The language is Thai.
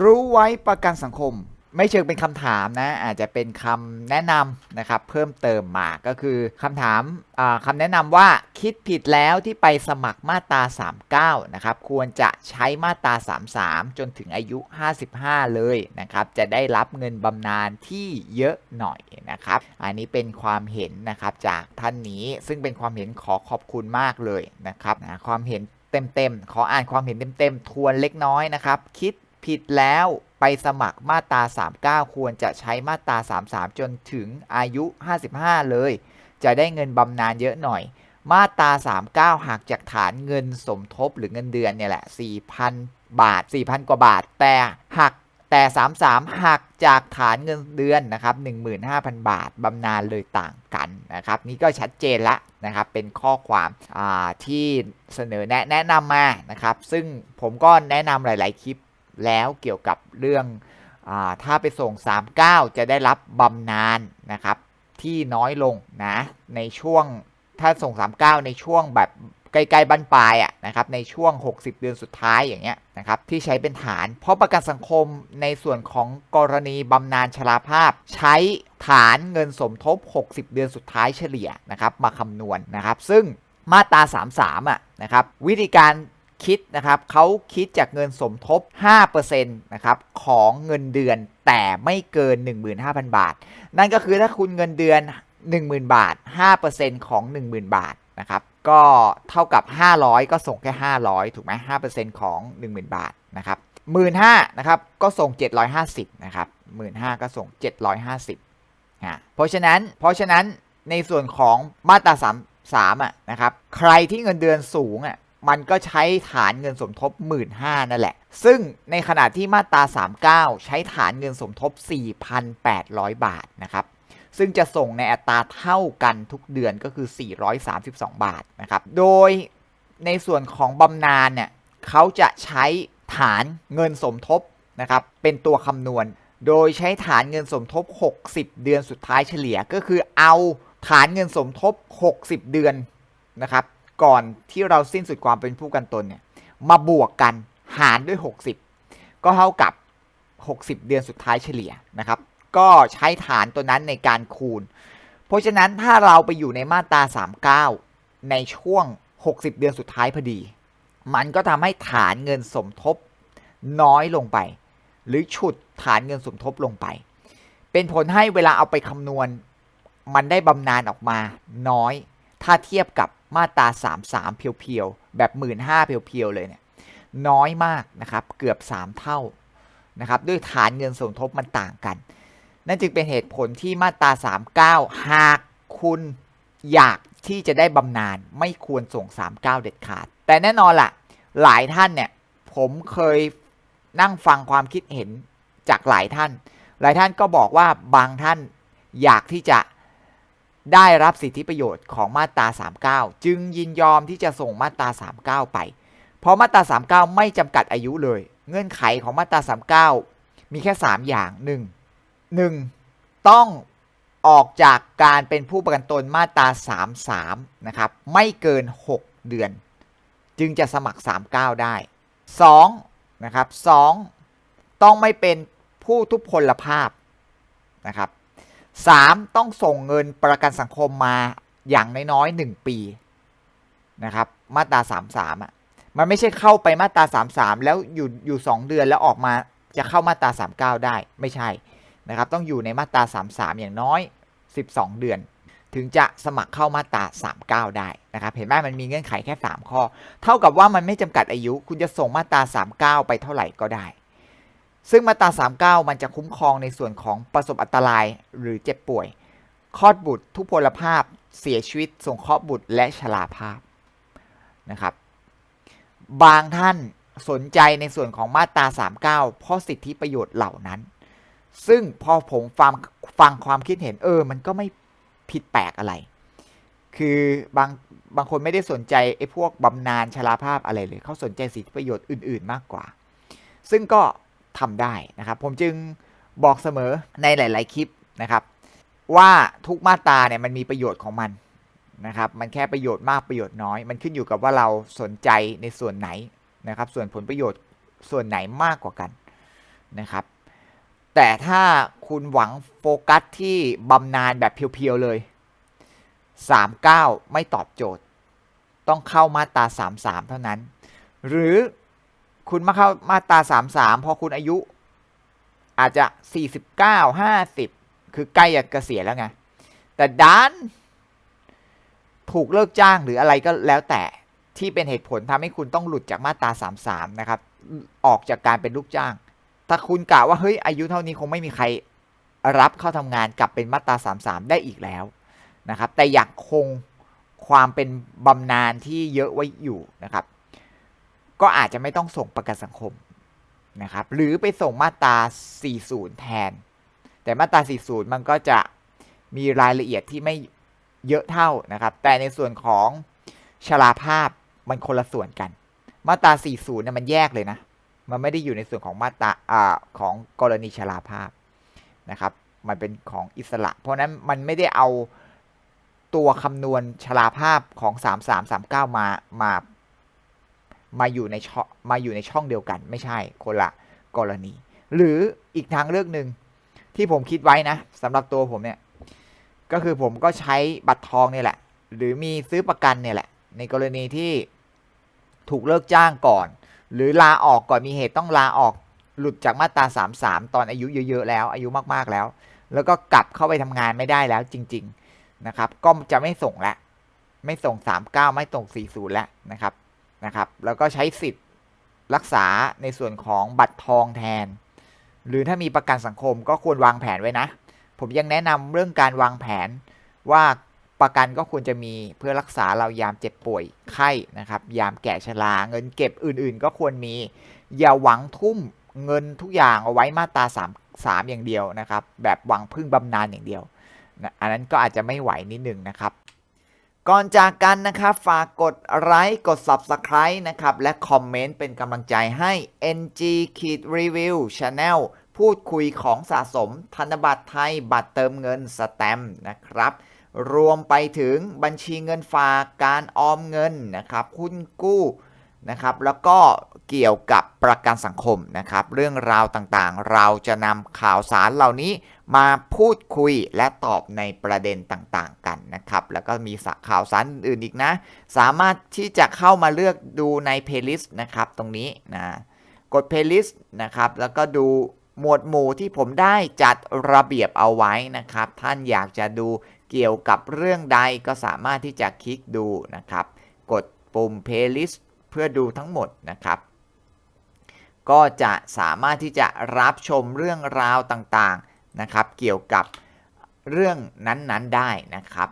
รู้ไว้ประกันสังคม ไม่เชิงเป็นคำถามนะ อาจจะเป็นคำแนะนำนะครับ เพิ่มเติมมาก็คือคำถามคำแนะนำว่าคิดผิดแล้วที่ไปสมัครมาตรา 39 นะครับ ควรจะใช้มาตรา 33 จนถึงอายุ 55 เลยนะครับ จะได้รับเงินบำนาญที่เยอะหน่อยนะครับ อันนี้เป็นความเห็นนะครับจากท่านนี้ซึ่งเป็นความเห็นขอขอบคุณมากเลยนะครับนะความเห็นเต็มๆ ขออ่านความเห็นเต็มๆ ทวนเล็กน้อยนะครับ คิด ผิดแล้วไปสมัครมาตรา 39 ควรจะใช้มาตรา 33 จนถึงอายุ 55 เลย จะได้เงินบำนาญเยอะหน่อย มาตรา 39 หักจากฐานเงินสมทบหรือเงินเดือนเนี่ยแหละ 4,000 บาท 4,000 กว่าบาท แต่หักแต่ 33 หักจากฐานเงินเดือนนะครับ 15,000 บาทบำนาญเลยต่างกันนะครับ นี่ก็ชัดเจนละนะครับ เป็นข้อความที่เสนอแนะแนะนำมานะครับ ซึ่งผมก็แนะนำหลาย ๆ คลิป แล้วเกี่ยวกับเรื่องอถ้าไปส่ง 39 จะได้รับบำนาญนะครับที่น้อยลงนะในช่วงถ้าส่ง 39 ในช่วงแบบใกล้ๆบั้นปลายอะนะครับในช่วง 60 เดือนสุดท้ายอย่างเงี้ยนะครับที่ใช้เป็นฐาน เพราะประกันสังคมในส่วนของกรณีบำนาญชราภาพ ใช้ฐานเงินสมทบ 60 เดือนสุดท้ายเฉลี่ยนะครับมาคำนวณนะครับ ซึ่งมาตรา 33อะนะครับวิธีการ คิดนะครับเขาคิดจากเงินสมทบ 5%นะครับของเงินเดือนแต่ไม่เกิน 15,000 บาท นั่นก็คือถ้าคุณเงินเดือน 10,000 บาท 5%ของ 10,000 บาทนะครับก็เท่ากับ 500 ก็ส่งแค่ 500 ถูกไหม5%ของ 10,000 บาทนะครับ15,000นะครับก็ส่ง 750นะครับ15,000ก็ส่ง 750อะเพราะฉะนั้นเพราะฉะนั้นในส่วนของมาตรา3 3อะนะครับใครที่เงินเดือนสูงอะ มันก็ใช้ฐานเงินสมทบ 15,000นั่นแหละ ซึ่งในขณะที่มาตรา 39 ใช้ฐานเงินสมทบ 4,800 บาทนะครับ ซึ่งจะส่งในอัตราเท่ากันทุกเดือนก็คือ 432 บาทนะครับ โดยในส่วนของบำนาญเนี่ยเขาจะใช้ฐานเงินสมทบนะครับเป็นตัวคำนวณ โดยใช้ฐานเงินสมทบ 60 เดือนสุดท้ายเฉลี่ยก็คือเอาฐานเงินสมทบ 60 เดือนนะครับ ก่อนที่เราสิ้นสุดความเป็นผู้กันตนเนี่ยมาบวกกันหารด้วย 60 ก็เท่ากับ 60 เดือนสุดท้ายเฉลี่ยนะครับ ก็ใช้ฐานตัวนั้นในการคูณ เพราะฉะนั้นถ้าเราไปอยู่ในมาตรา 39 ในช่วง 60 เดือนสุดท้ายพอดี มันก็ทำให้ฐานเงินสมทบน้อยลงไป หรือฉุดฐานเงินสมทบลงไป เป็นผลให้เวลาเอาไปคำนวณ มันได้บำนาญออกมาน้อย ถ้าเทียบกับ มาตรา 33 เพียวๆ แบบ 15,000เพียวๆ เลยเนี่ยน้อยมากนะครับ เกือบ 3 เท่านะครับด้วยฐานเงินสมทบมันต่างกัน นั่นจึงเป็นเหตุผลที่มาตรา 39 หากคุณอยากที่จะได้บำนาญไม่ควรส่ง 39 เด็ดขาด แต่แน่นอนล่ะ หลายท่านเนี่ยผมเคยนั่งฟังความคิดเห็นจากหลายท่าน หลายท่านก็บอกว่าบางท่านอยากที่จะ ได้รับสิทธิประโยชน์ของมาตรา 39 จึงยินยอมที่จะส่งมาตรา 39 ไป เพราะมาตรา 39 ไม่จำกัดอายุเลย เงื่อนไขของมาตรา 39 มีแค่ 3 อย่าง 1. 1. ต้องออกจากการเป็นผู้ประกันตนมาตรา 33 นะครับ ไม่เกิน 6 เดือน จึงจะสมัคร 39 ได้ 2. นะครับ 2. ต้องไม่เป็นผู้ทุพพลภาพนะครับ 3. ต้องส่งเงินประกันสังคมมาอย่างน้อยๆ1ปีนะครับ มาตรา 33อะมันไม่ใช่เข้าไปมาตรา 33 แล้วอยู่อยู่ 2 เดือนแล้วออกมาจะเข้ามาตรา 39 ได้ไม่ใช่นะครับ ต้องอยู่ในมาตรา 33 อย่างน้อย 12 เดือน ถึงจะสมัครเข้ามาตรา 39 ได้นะครับ เห็นไหมมันมีเงื่อนไขแค่ 3 ข้อ เท่ากับว่ามันไม่จำกัดอายุ คุณจะส่งมาตรา 39 ไปเท่าไหร่ก็ได้ ซึ่งมาตรา 39 มันจะคุ้มครองในส่วนของประสบอันตรายหรือเจ็บป่วย คลอดบุตร ทุพพลภาพ เสียชีวิตสงเคราะห์บุตรและชราภาพนะครับ บางท่านสนใจในส่วนของมาตรา 39 เพราะสิทธิประโยชน์เหล่านั้น ซึ่งพอผมฟังฟังความคิดเห็นเออ มันก็ไม่ผิดแปลกอะไร คือบางบางคนไม่ได้สนใจไอ้พวกบำนาญชราภาพอะไรเลย เขาสนใจสิทธิประโยชน์อื่น ๆ มากกว่า ซึ่งก็ ทำได้นะครับ ผมจึงบอกเสมอในหลาย ๆ คลิปนะครับ ว่าทุกมาตราเนี่ยมันมีประโยชน์ของมันนะครับ มันแค่ประโยชน์มากประโยชน์น้อย มันขึ้นอยู่กับว่าเราสนใจในส่วนไหนนะครับ ส่วนผลประโยชน์ส่วนไหนมากกว่ากันนะครับ แต่ถ้าคุณหวังโฟกัสที่บำนาญแบบเพียว ๆ เลย 39 ไม่ตอบโจทย์ ต้องเข้ามาตรา 33 เท่านั้น หรือ คุณมาเข้ามาตรา33พอคุณอายุ อาจจะ49 50คือใกล้จะเกษียณแล้วไง แต่ดันถูกเลิกจ้างหรืออะไรก็แล้วแต่ที่เป็นเหตุผลทำให้คุณต้องหลุดจากมาตรา33นะครับ ออกจากการเป็นลูกจ้าง ถ้าคุณกะว่าเฮ้ยอายุเท่านี้คงไม่มีใครรับเข้าทำงานกลับเป็นมาตรา33ได้อีกแล้วนะครับ แต่อยากคงความเป็นบำนาญที่เยอะไว้อยู่นะครับ ก็อาจจะไม่ต้องส่งประกันสังคมนะครับ หรือไปส่งมาตรา 40 แทน แต่มาตรา 40 มันก็จะมีรายละเอียดที่ไม่เยอะเท่านะครับ แต่ในส่วนของชราภาพมันคนละส่วนกัน มาตรา 40เนี่ยมันแยกเลยนะ มันไม่ได้อยู่ในส่วนของมาตราอ่าของกรณีชราภาพนะครับ มันเป็นของอิสระ เพราะนั้นมันไม่ได้เอาตัวคำนวณชราภาพของ 3339 มามา มาอยู่ในช่องมาอยู่ในช่องเดียวกัน ไม่ใช่คนละกรณี หรืออีกทางเลือกหนึ่งที่ผมคิดไว้นะสำหรับตัวผมเนี่ยก็คือผมก็ใช้บัตรทองเนี่ยแหละ หรือมีซื้อประกันเนี่ยแหละ ในกรณีที่ถูกเลิกจ้างก่อน หรือลาออกก่อนมีเหตุต้องลาออกหลุดจากมาตรา 33 ตอนอายุเยอะๆแล้ว อายุมากๆแล้ว แล้วก็กลับเข้าไปทำงานไม่ได้แล้วจริง ๆนะครับ ก็จะไม่ส่งละ ไม่ส่ง 39 ไม่ส่ง40แล้วนะครับ นะครับ แล้วก็ใช้สิทธิ์รักษาในส่วนของบัตรทองแทน หรือถ้ามีประกันสังคมก็ควรวางแผนไว้นะ ผมยังแนะนำเรื่องการวางแผนว่าประกันก็ควรจะมีเพื่อรักษาเรายามเจ็บป่วยไข้นะครับ ยามแก่ชรา เงินเก็บอื่นๆ ก็ควรมี อย่าหวังทุ่มเงินทุกอย่างเอาไว้มาตรา3 3อย่างเดียวนะครับ แบบหวังพึ่งบำนาญอย่างเดียวนะอันนั้นก็อาจจะไม่ไหวนิดหนึ่งนะครับ ก่อนจากกันนะครับ ฝากกดไลค์กด Subscribe นะครับ และคอมเมนต์เป็นกำลังใจให้ NG ขีดรีวิว Channel พูดคุยของสะสมธนบัตรไทยบัตรเติมเงินสแตมนะครับ รวมไปถึงบัญชีเงินฝากการออมเงินนะครับหุ้นกู้นะครับ แล้วก็เกี่ยวกับประกันสังคมนะครับ เรื่องราวต่างๆ เราจะนำข่าวสารเหล่านี้ มาพูดคุยและตอบในประเด็นต่างๆกันนะครับ แล้วก็มีข่าวสารอื่นอีกนะ สามารถที่จะเข้ามาเลือกดูในเพลย์ลิสต์นะครับตรงนี้นะกดเพลย์ลิสต์นะครับ แล้วก็ดูหมวดหมู่ที่ผมได้จัดระเบียบเอาไว้นะครับ ท่านอยากจะดูเกี่ยวกับเรื่องใดก็สามารถที่จะคลิกดูนะครับ กดปุ่ม playlist เพื่อดูทั้งหมดนะครับ ก็จะสามารถที่จะรับชมเรื่องราวต่างๆ นะครับ เกี่ยวกับเรื่องนั้นๆได้นะครับ